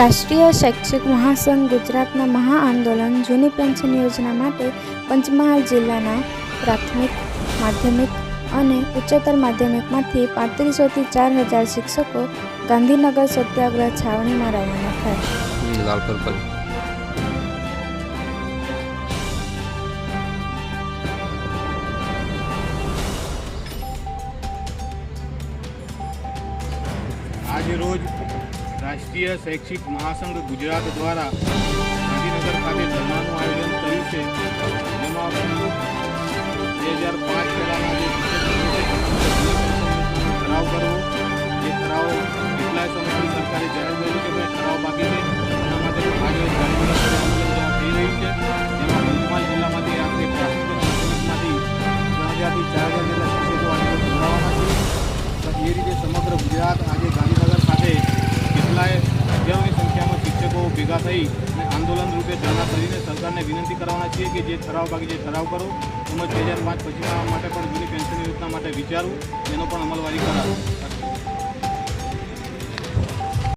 રાષ્ટ્રીય શૈક્ષિક મહાસંઘ ગુજરાતના મહાઆંદોલન જૂની પેન્શન યોજના માટે પંચમહાલ જિલ્લાના પ્રાથમિક, માધ્યમિક અને ઉચ્ચતર માધ્યમિકમાંથી પાંત્રીસોથી ચાર હજાર શિક્ષકો ગાંધીનગર સત્યાગ્રહ છાવણીમાં રવાના થાય. આજે રોજ રાષ્ટ્રીય શૈક્ષિક મહાસંઘ ગુજરાત દ્વારા ગાંધીનગર ખાતે ધરણાનું આયોજન કર્યું છે. જેમાં બે હજાર પાંચ પહેલાંના જે ઠરાવ કરવો જે ઠરાવ કેટલાય સમયથી સરકારે છે કે ઠરાવ બાકી છે. ભેગા થઈ અને આંદોલન રૂપે ધરણા કરીને સરકારને વિનંતી કરવાના છીએ કે જે ઠરાવ બાકી જે ઠરાવ કરો. તેમજ બે હજાર પાંચ પછીના માટે પણ જૂની પેન્શન યોજના માટે વિચારવું એનો પણ અમલવારી કરાવો.